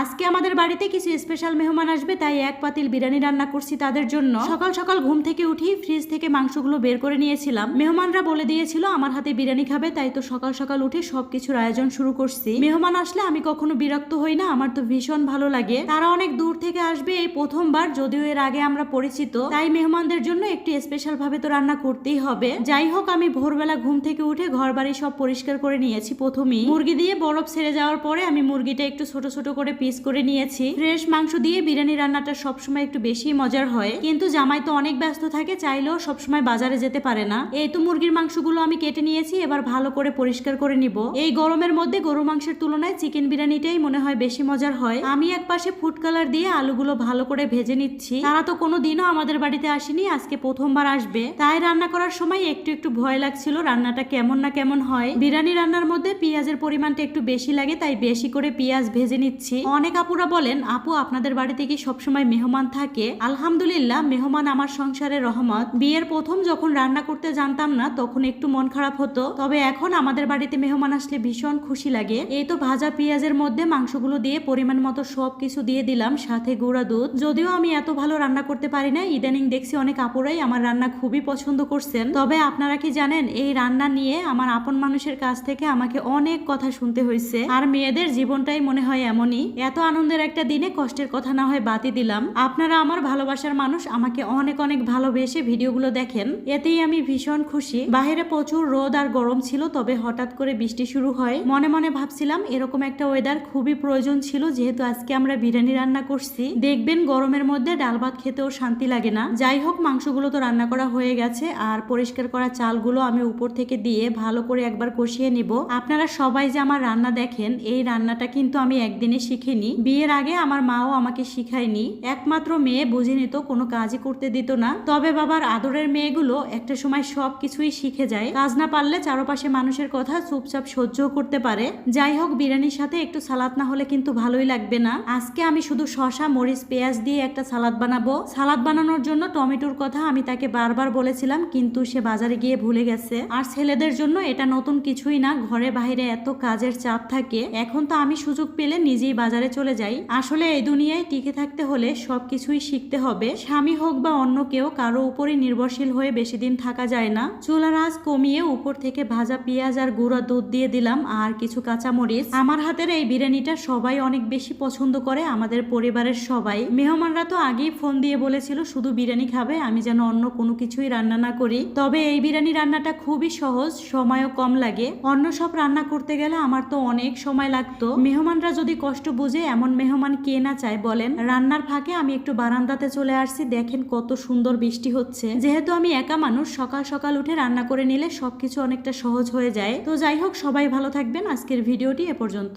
আজকে আমাদের বাড়িতে কিছু স্পেশাল মেহমান আসবে, তাই এক পাতিল বিরিয়ানি রান্না করছি তাদের জন্য। সকাল সকাল ঘুম থেকে উঠি ফ্রিজ থেকে মাংসগুলো বের করে নিয়েছিলাম। মেহমানরা বলে দিয়েছিল, আমার হাতে বিরিয়ানি খাবে। তাই তো সকাল সকাল উঠে সবকিছুর আয়োজন শুরু করছি। মেহমান আসলে আমি কখনো বিরক্ত হই না, আমার তো ভীষণ ভালো লাগে। তারা অনেক দূর থেকে আসবে এই প্রথমবার, যদিও এর আগে আমরা পরিচিত, তাই মেহমানদের জন্য একটু স্পেশাল ভাবে তো রান্না করতেই হবে। যাই হোক, আমি ভোরবেলা ঘুম থেকে উঠে ঘর বাড়ি সব পরিষ্কার করে নিয়েছি প্রথমেই। মুরগি দিয়ে বরফ ছেড়ে যাওয়ার পরে আমি মুরগিটা একটু ছোট ছোট করে পিস করে নিয়েছি। ফ্রেশ মাংস দিয়ে বিরিয়ানি রান্নাটা সবসময় একটু বেশি মজার হয়। কিন্তু জামাই তো অনেক ব্যস্ত থাকে, চাইলেও সবসময় বাজারে যেতে পারে না। এই তো মুরগির মাংসগুলো আমি কেটে নিয়েছি, এবার ভালো করে পরিষ্কার করে নিব। এই গরমের মধ্যে গরু মাংসের তুলনায় চিকেন বিরিয়ানিটাই মনে হয় বেশি মজার হয়। আমি এক পাশে ফুড কালার দিয়ে আলুগুলো ভালো করে ভেজে নিচ্ছি। তারা তো কোনো দিনও আমাদের বাড়িতে আসেনি, আজকে প্রথমবার আসবে। তাই রান্না করার সময় একটু একটু ভয় লাগছিল রান্নাটা কেমন না কেমন হয়। বিরিয়ানি রান্নার মধ্যে পেঁয়াজের পরিমাণটা একটু বেশি লাগে, তাই বেশি করে পেঁয়াজ ভেজে নিচ্ছি। অনেক আপুরা বলেন, আপু, আপনাদের বাড়িতে কি সবসময় মেহমান থাকে? আলহামদুলিল্লাহ, মেহমান আমার সংসারের রহমত। বিয়ের প্রথম যখন রান্না করতে জানতাম না, তখন একটু মন খারাপ হতো। তবে এখন আমাদের বাড়িতে মেহমান আসলে ভীষণ খুশি লাগে। এই তো ভাজা পেঁয়াজের মধ্যে মাংসগুলো দিয়ে পরিমাণ মতো সব কিছু দিয়ে দিলাম, সাথে গুঁড়া দুধ। যদিও আমি এত ভালো রান্না করতে পারি না ইদানিং দেখছি অনেক আপুরাই আমার রান্না খুবই পছন্দ করছেন। তবে আপনারা কি জানেন, এই রান্না নিয়ে আমার আপন মানুষের কাছ থেকে আমাকে অনেক কথা শুনতে হয়েছে আর মেয়েদের জীবনটাই মনে হয় এমনই। এত আনন্দের একটা দিনে কষ্টের কথা না হয় বাতি দিলাম। আপনারা আমার ভালোবাসার মানুষ, আমাকে অনেক অনেক ভালোবেসে ভিডিওগুলো দেখেন। এতেই আমি ভীষণ খুশি। বাইরে প্রচুর রোদ আর গরম ছিল, তবে হঠাৎ করে বৃষ্টি শুরু হয়। মনে মনে ভাবছিলাম, এরকম একটা ওয়েদার খুবই প্রয়োজন ছিল, যেহেতু আজকে আমরা বিরিয়ানি রান্না করছি। দেখবেন গরমের মধ্যে ডাল ভাত খেতেও শান্তি লাগে না। যাই হোক, মাংসগুলো তো রান্না করা হয়ে গেছে, আর পরিষ্কার করা চালগুলো আমি উপর থেকে দিয়ে ভালো করে একবার কষিয়ে নিব। আপনারা সবাই যে আমার রান্না দেখেন, এই রান্নাটা কিন্তু আমি একদিনে শিখিনি বিয়ের আগে আমার মাও আমাকে শিখায়নি। একমাত্র মেয়ে বুঝে নিত কোনো কাজই করতে দিত না। তবে বাবার আদরের মেয়েগুলো একটা সময় সব কিছুই শিখে যায়। কাজ না পারলে চারপাশে মানুষের কথা চুপচাপ সহ্য করতে পারে। যাই হোক, বিরিয়ানির সাথে একটু সালাদ না হলে কিন্তু ভালোই লাগবে না। আজকে আমি শুধু শশা মরিচ, পেঁয়াজ দিয়ে একটা সালাদ বানাবো। সালাদ বানানোর জন্য টমেটোর কথা আমি তাকে বারবার বলেছিলাম, কিন্তু সে বাজারে গিয়ে ভুলে গেছে। আর ছেলেদের জন্য এটা নতুন কিছুই না। ঘরে বাইরে এত কাজের চাপ থাকে। এখন তো আমি সুযোগ পেলে নিজেই বাজারে চলে যাই। আসলে এই দুনিয়ায় টিকে থাকতে হলে সবকিছুই শিখতে হবে। স্বামী হোক বা অন্য কেউ, কারও উপরই নির্ভরশীল হয়ে বেশি দিন থাকা যায় না। চুলার আঁচ কমিয়ে উপর থেকে ভাজা পেঁয়াজ আর গুঁড়া দুধ দিয়ে দিলাম আর কিছু কাঁচামরিচ। আমার হাতের এই বিরিয়ানিটা সবাই অনেক বেশি পছন্দ করে, আমাদের পরিবারের সবাই। মেহমানরা তো আগেই ফোন দিয়ে বলেছিল, শুধু বিরিয়ানি খাবে, আমি যেন অন্য কোনো কিছুই রান্না না করি। তবে এই বিরিয়ানি রান্নাটা খুবই সহজ, সময়ও কম লাগে। অন্য সব রান্না করতে গেলে আমার তো অনেক সময় লাগতো। মেহমানরা যদি কষ্ট বুঝে এমন মেহমান কে না চায় বলেন। রান্নার ফাঁকে আমি একটু বারান্দাতে চলে আসছি, দেখেন কত সুন্দর বৃষ্টি হচ্ছে। যেহেতু আমি একা মানুষ, সকাল সকাল উঠে রান্না করে নিলে সবকিছু অনেকটা সহজ হয়ে যায়। তো যাই হোক, সবাই ভালো থাকবেন। আজকের ভিডিওটি এ পর্যন্ত।